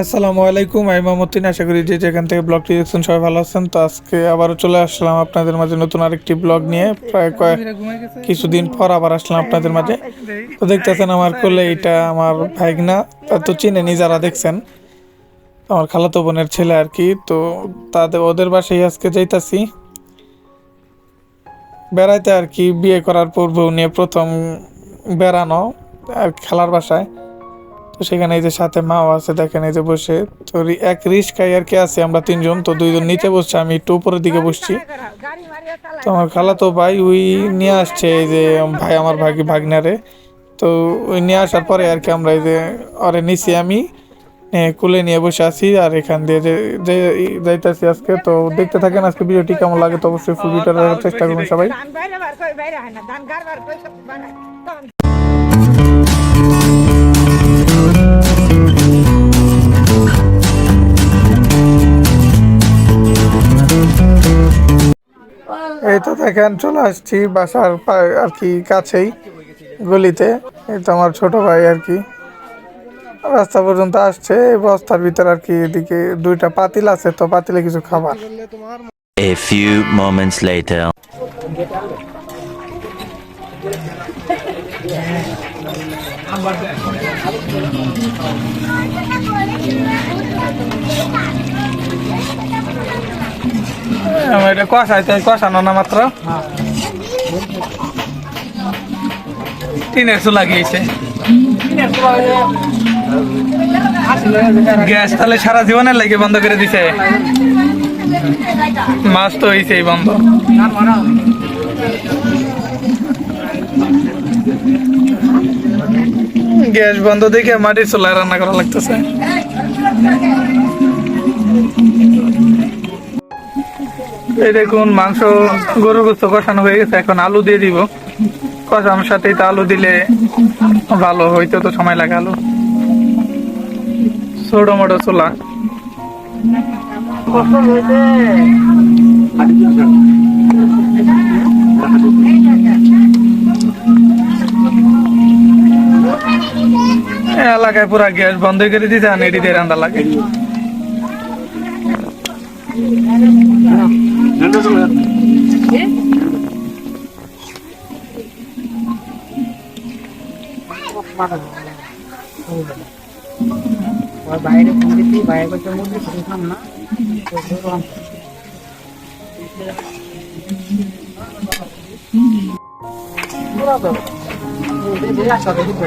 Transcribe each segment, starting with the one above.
আসসালামু আলাইকুম, আমি মামুদ্দিন আশা করি যে যেখান থেকে ব্লগটি দেখছেন সবাই ভালো আছেন। তো আজকে আবারও চলে আসলাম আপনাদের মাঝে নতুন আরেকটি ব্লগ নিয়ে। প্রায় কয়েক কিছুদিন পর আবার আসলাম আপনাদের মাঝে। তো দেখতেছেন আমার কোলে এটা আমার ভাইগনা। তা তো চিনেনি যারা দেখছেন। আমার খালাতো বোনের ছেলে আর কি। তো তাদের ওদের বাসায় আজকে যাইতাছি। বেড়াইতে আর কি, বিয়ে করার পূর্ব নিয়ে প্রথম বেড়ানো আর খেলার বাসায়। তো সেখানে এই যে সাথে মাও আছে, দেখেন এই যে বসে। তো এক রিস্কায় আর কি আছে, আমরা তিনজন, তো দুইজন নিচে বসছে, আমি একটু উপরের দিকে বসছি। তো আমার খালাতো ভাই ওই নিয়ে আসছে এই যে ভাই, আমার ভাগি ভাগনারে। তো ওই নিয়ে আসার পরে আর কি আমরা এই যে ওরে নিছি আমি কুলে নিয়ে বসে আছি, আর এখান দিয়ে যে যাইতেছি আজকে, তো দেখতে থাকেন আজকে ভিডিওটি কেমন লাগে, তো অবশ্যই ফুল ভিডিওটা চেষ্টা করবেন সবাই। এই দেখেন চলে আসছি বাসার আর কি কাছেই, গলিতে। এই তো আমার ছোট ভাই আর কি। রাস্তা পর্যন্ত আসছে, এই বস্তার ভিতর আর কি এদিকে দুইটা পাতিল আছে, তো পাতিলে কিছু খাবার। A few moments later. আমার এটা কষাইতে কষানো না মাত্র। টিনের চুলা গিয়েছে। গ্যাস তাহলে সারা জীবনের লাগে বন্ধ করে দিছে। মাছ তো হয়েছেই বন্ধ। গ্যাস বন্ধ দেখে মাটির চুলায় রান্না করা লাগতেছে। এই দেখুন, মাংস গরু গোস্ত কষানো হয়ে গেছে, এখন আলু দিয়ে দিব। কষানোর সাথেই তো আলু দিলে ভালো, হইতে তো সময় লাগে আলু। ছোট মোটো চোলা এলাকায় পুরা গ্যাস বন্ধ করে দিতে এটি রান্না লাগে। বাইরে দিচ্ছি বাইরে মুরগি শুনলাম না দেখি তো।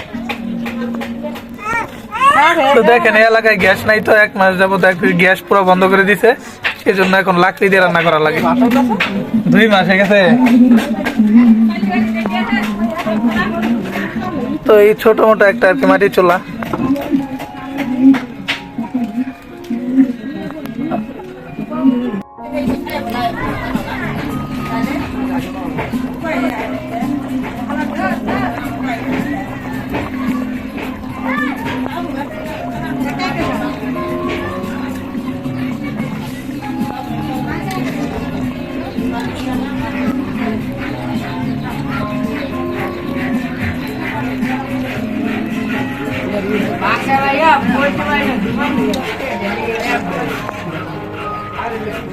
তো দেখেন, এই এলাকায় গ্যাস নাই তো, এক মাস যাব গ্যাস পুরো বন্ধ করে দিছে। সেই জন্য এখন লাকড়ি দিয়ে রান্না করা লাগে। দুই মাস হয়ে গেছে। তো এই ছোট মোটো একটা আর কি মাটির চুলা।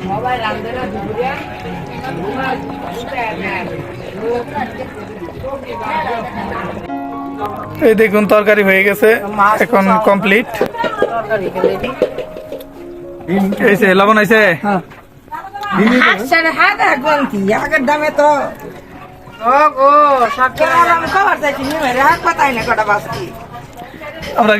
সবাই রান্ধে না দুপুরে এই দেখুন তরকারি হয়ে গেছে। এখন কমপ্লিট তরকারি রেডি। এই যে লবণ আছে আটশোর হাত এখন কি? আগের দামে তো আমরা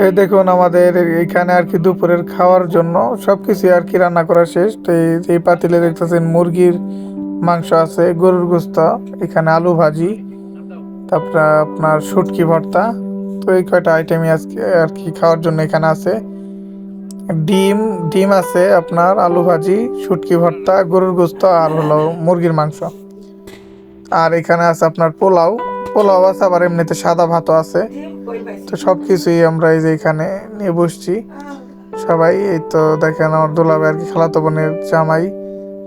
এই দেখুন আমাদের এখানে আর কি দুপুরের খাওয়ার জন্য সবকিছু আর কি রান্না করা শেষ। তো এই পাতিলে দেখতেছেন মুরগির মাংস আছে, গরুর গোস্ত, এখানে আলু ভাজি, তারপরে আপনার শুটকি ভর্তা। তো এই কয়টা আইটেমই আজকে আর কি খাওয়ার জন্য এখানে আছে। ডিম ডিম আছে আপনার, আলু ভাজি, শুটকি ভর্তা, গরুর গোস্ত আর হলো মুরগির মাংস। আর এখানে আছে আপনার পোলাও। পোলাও আছে, আবার এমনিতে সাদা ভাতও আছে। তো সব কিছুই আমরা এই যে এখানে নিয়ে বসছি। সবাই, এই তো দেখেন আমার দুলাভাই আর কি খালাতো বোনের জামাই।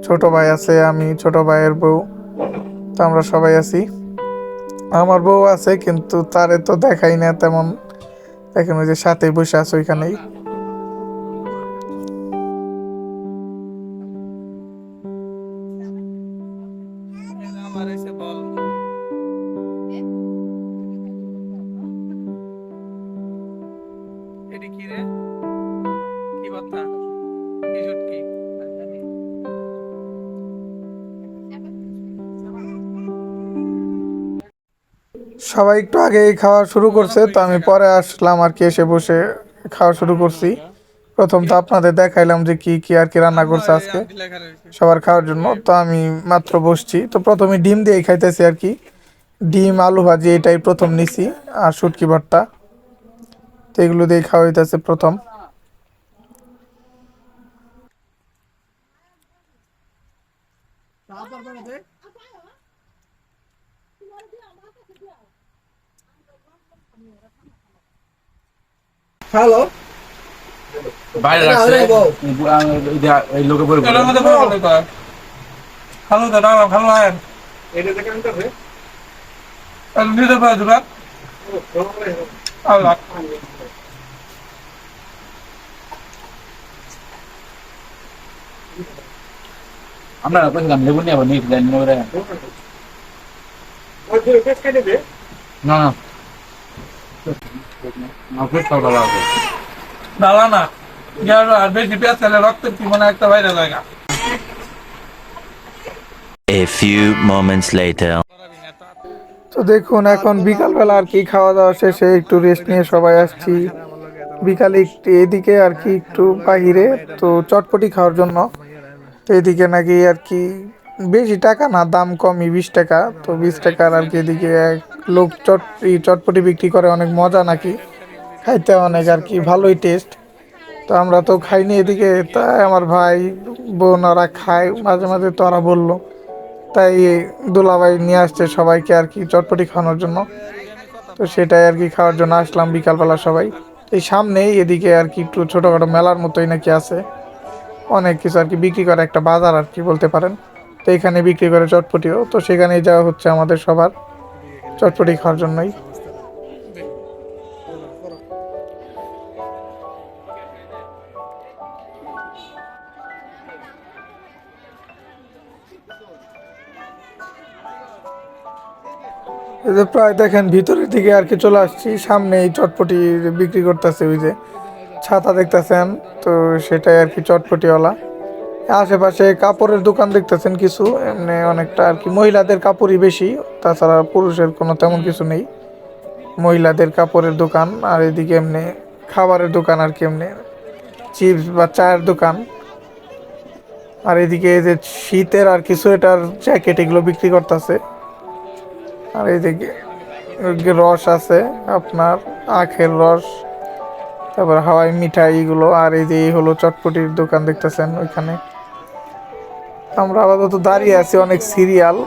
ছোট ভাই আছে, আমি ছোট ভাইয়ের বউ, তো আমরা সবাই আছি। আমার বউ আছে, কিন্তু তারে তো দেখাই না তেমন। এখন ওই যে সাথে বসে আছে ওইখানেই। সবাই একটু আগে খাওয়া শুরু করছে, তো আমি পরে আসলাম আর কি, এসে বসে খাওয়া শুরু করছি। প্রথম তো আপনাদের দেখাইলাম যে কি কি আর কি রান্না করছে আজকে, সবার খাওয়ার জন্য, তো আমি মাত্র বসছি। তো প্রথমে ডিম দিয়ে খাইতেছি আর কি। ডিম, আলু ভাজি, এটাই প্রথম নিছি, আর শুটকি ভর্তা। তো এগুলো দিয়ে খাওয়া হইতেছে প্রথম। হ্যালো বাইরে রাখছে। এই লোকে পরে ভালো দাদা ভালো হয়। এটা দেখেন তো নিতে পারে দুটা। আল্লাহ। আমরা কইছিলাম লেবু নিয়ে আবার নিয়ে দেন ওরে ওই যে পেট কেটে দে না না। না। আর বেশি পেঁয়াজ খেলে রক্তের কি মনে একটা বাইরে লাগা A few moments later. তো দেখুন এখন বিকালবেলা আর কি খাওয়া দাওয়া শেষে একটু রেস্ট নিয়ে সবাই আসছি। বিকালে একটু এদিকে আর কি একটু বাহিরে তো চটপটি খাওয়ার জন্য। তো এদিকে নাকি আর কি বেশি টাকা না, দাম কমই বিশ টাকা। তো বিশ টাকার আর কি এদিকে এক লোক চট চটপটি বিক্রি করে, অনেক মজা নাকি? খাইতে অনেক আর কি, ভালোই টেস্ট তো আমরা তো খাইনি এদিকে, তাই আমার ভাই, বোন ওরা খায়। মাঝে মাঝে তো ওরা বলল, তাই দুলাভাই নিয়ে আসছে সবাইকে আর কি চটপটি খাওয়ানোর জন্য। তো সেটাই আর কি খাওয়ার জন্য আসলাম বিকালবেলা সবাই। এই সামনেই এদিকে আর কি একটু ছোটোখাটো মেলার মতোই নাকি আছে। অনেক কিছু আর কি বিক্রি করে একটা বাজার আর কি বলতে পারেন। তো এখানে বিক্রি করে চটপটিও। তো সেখানেই যাওয়া হচ্ছে আমাদের সবার চটপটি খাওয়ার জন্যই। যে প্রায় দেখেন ভিতরের দিকে আর কি চলে আসছি। সামনে এই চটপটি বিক্রি করতেছে ওই যে। ছাতা দেখতেছেন, তো সেটাই আর কি চটপটিওয়ালা। আশেপাশে কাপড়ের দোকান দেখতেছেন কিছু, এমনি অনেকটা আর কি। মহিলাদের কাপড়ই বেশি, তাছাড়া পুরুষের কোনো তেমন কিছু নেই। মহিলাদের কাপড়ের দোকান, আর এদিকে এমনি খাবারের দোকান আর কি এমনি। চিপস বা চায়ের দোকান। আর এদিকে এই যে শীতের আর কি সোয়েটার, জ্যাকেট এগুলো বিক্রি করতেছে। আর এদিকে রস আছে আপনার, আখের রস, তারপর হাওয়াই মিঠাই এগুলো, আর এই যে হলো চটপটির দোকান দেখতেছেন ওইখানে। আমরা আপাতত দাঁড়িয়ে আছি, অনেক সিরিয়াল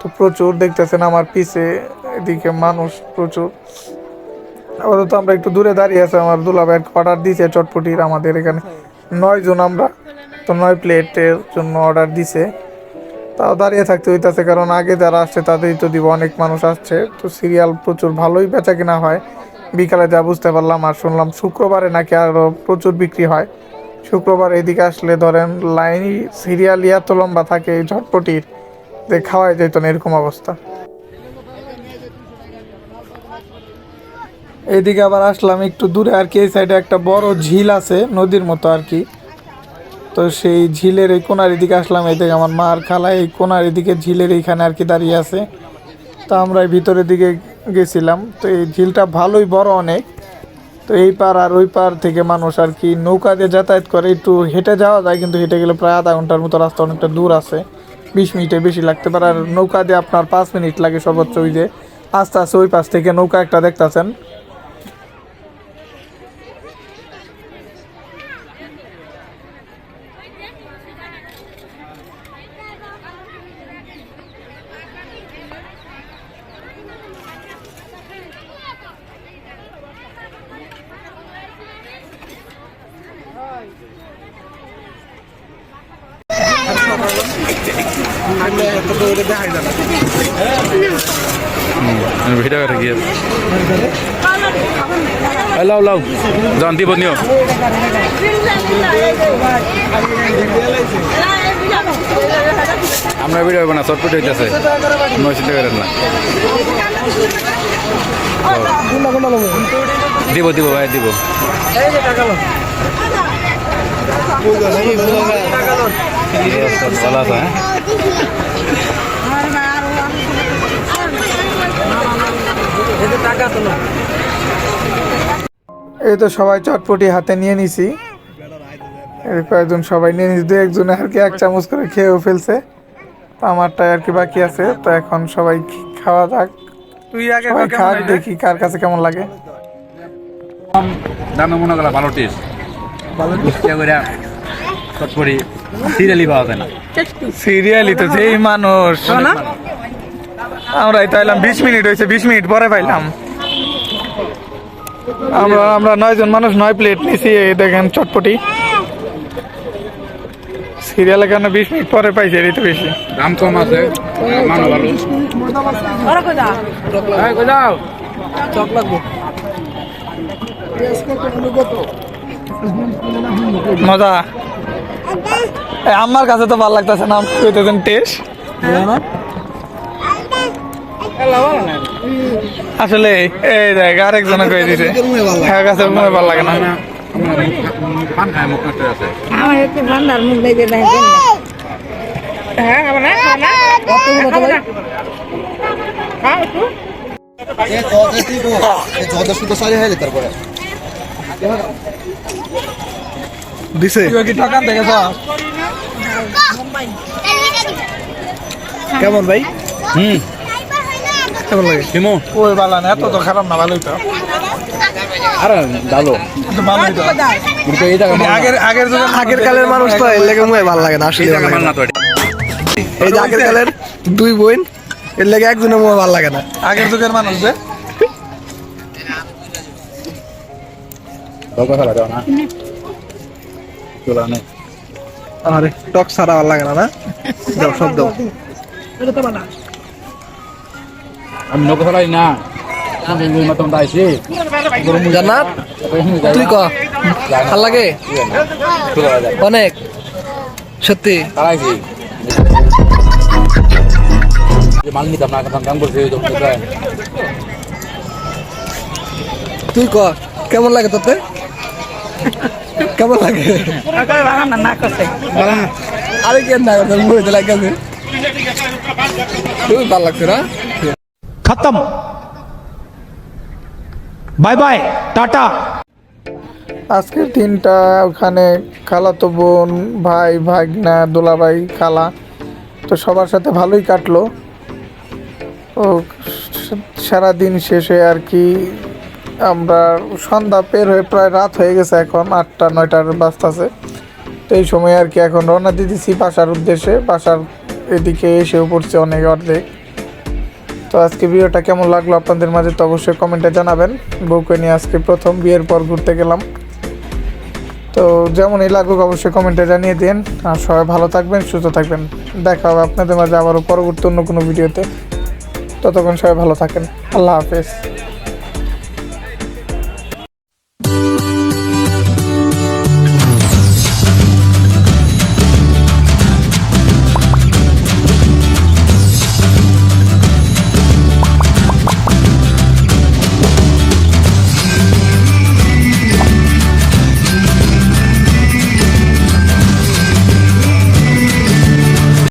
তো প্রচুর দেখতেছেন আমার পিছে, এদিকে মানুষ প্রচুর। আপাতত আমরা একটু দূরে দাঁড়িয়ে আছি, আমার দুলাভাইয়ের অর্ডার দিয়েছে চটপটির আমাদের এখানে। নয় জন আমরা, তো নয় প্লেটের জন্য অর্ডার দিছে। তাও দাঁড়িয়ে থাকতে হইতাছে, কারণ আগে যারা আসছে তাদেরই তো দিব, অনেক মানুষ আসছে। তো সিরিয়াল প্রচুর ভালোই বেচা কিনা হয়। বিকালে যা বুঝতে পারলাম আর শুনলাম শুক্রবারে নাকি আরও প্রচুর বিক্রি হয়। শুক্রবার এদিকে আসলে ধরেন লাইন সিরিয়াল এত লম্বা থাকে ঝটপটির যে খাওয়াই যেত না, এরকম অবস্থা। এইদিকে আবার আসলাম একটু দূরে, আর কি এই সাইডে একটা বড় ঝিল আছে, নদীর মতো আর কি। তো সেই ঝিলের এই কোনার এদিকে আসলাম, এই দিকে আমার মার খালা এই কোনার এদিকে ঝিলের এইখানে আর কি দাঁড়িয়ে আছে। তো আমরা ভিতরের দিকে গেছিলাম, তো এই ঝিলটা ভালোই বড় অনেক। তো এই পার আর ওই পার থেকে মানুষ আর কি নৌকা দিয়ে যাতায়াত করে, একটু হেঁটে যাওয়া যায়, কিন্তু হেঁটে গেলে প্রায় আধা ঘণ্টার মতো রাস্তা অনেকটা দূর আছে। বিশ মিনিটে বেশি লাগতে পারে। আর নৌকা দিয়ে আপনার পাঁচ মিনিট লাগে সর্বোচ্চ ওই যে। আস্তে আস্তে ওই পাশ থেকে নৌকা একটা দেখতাছেন। ভিডিও করে গিয়ে লাও লাও যান দিব নিও আমরা ভিডিও বানা শর্টফুট হইতেছে নয় চিন্তা করেন না। দিব দিব ভাই, দিব। ভালো হ্যাঁ এই তো সবাই চটপটি হাতে নিয়ে নিছি। কয়েকজন সবাই নিয়ে নিছি দু একজনে আর কি এক চামচ করে খেয়েও ফেলছে। তো আমারটা আর কি বাকি আছে তো এখন সবাই খাওয়া যাক। তুই আগে খাক দেখি কার কাছে কেমন লাগে। দামে মনে ভালো টেস্ট। ইচ্ছা করে চটপটি সিরিয়ালি পাওয়া যায় না। সিরিয়ালি তো যেই মানুষ। আমরা এই তো এলাম বিশ মিনিট হয়েছে বিশ মিনিট পরে পাইলাম। আমরা আমরা নয় জন মানুষ নয় প্লেট নিছি এই দেখেন চটপটি। সিরিয়ালের কারণে বিশ মিনিট পরে পাইছে এরই তো বেশি। দাম কম আছে মানো এই, মজা। এই আমার কাছে তো ভালো লাগতেছে না কইতেছেন টেস্ট। আসলে, এই দেখ আরেকজনে কই দিছে। হ্যাঁ কাছে মনে ভালো লাগে না। আমরা দিছে? কি ঠকান দেখেছ কেমন ভাই? হুম। কেমন লাগে? হিমো। ওই ভালো না এত তো খারাপ না ভালোই তো। আরে ভালো ভালোই তো। কিন্তু এই জায়গা আগের আগের যুগের আগের কালের মানুষ তো এর লেগে মুয়ে ভালো লাগে না এই আসলে জায়গা না তো এই যে আগের কালের দুই বোন এর লেগে একজনের মুয়ে ভালো লাগে না। আগের যুগের মানুষ যে। দরকার না। না আরে টক ভালো লাগে না না? দাও সব দাও। আমি নৌকা চালাই না। জান্নাত তুই ক? ভালো লাগে? অনেক। সত্যি। তুই ক? কেমন লাগে তোতে কেমন লাগে? আরে কেন না করতে বুঝতে খুবই ভালো লাগছে না? খতম। Bye bye tata. আজকের দিনটা ওখানে খালাতো বোন ভাই ভাগনা দোলাভাই খালা তো সবার সাথে ভালোই কাটলো। ও সারাদিন শেষে আর কি আমরা সন্ধ্যা পের হয়ে প্রায় রাত হয়ে গেছে এখন, আটটা, নয়টার বাজতাছে। তো এই সময় আর কি এখন রওনা দিতেছি বাসার উদ্দেশ্যে। বাসার এদিকে এসেও পড়ছে অনেক অর্ধেক। তো আজকে ভিডিওটা কেমন লাগল আপনাদের মাঝে তো অবশ্যই কমেন্টে জানাবেন। বউকে নিয়ে আজকে প্রথম বিয়ের পর ঘুরতে গেলাম। তো যেমনই লাগুক অবশ্যই কমেন্টে জানিয়ে দিন। আর সবাই ভালো থাকবেন, সুস্থ থাকবেন। দেখা হবে আপনাদের মাঝে আবারও পরবর্তী অন্য কোনো ভিডিওতে। ততক্ষণ সবাই ভালো থাকেন। আল্লাহ হাফেজ।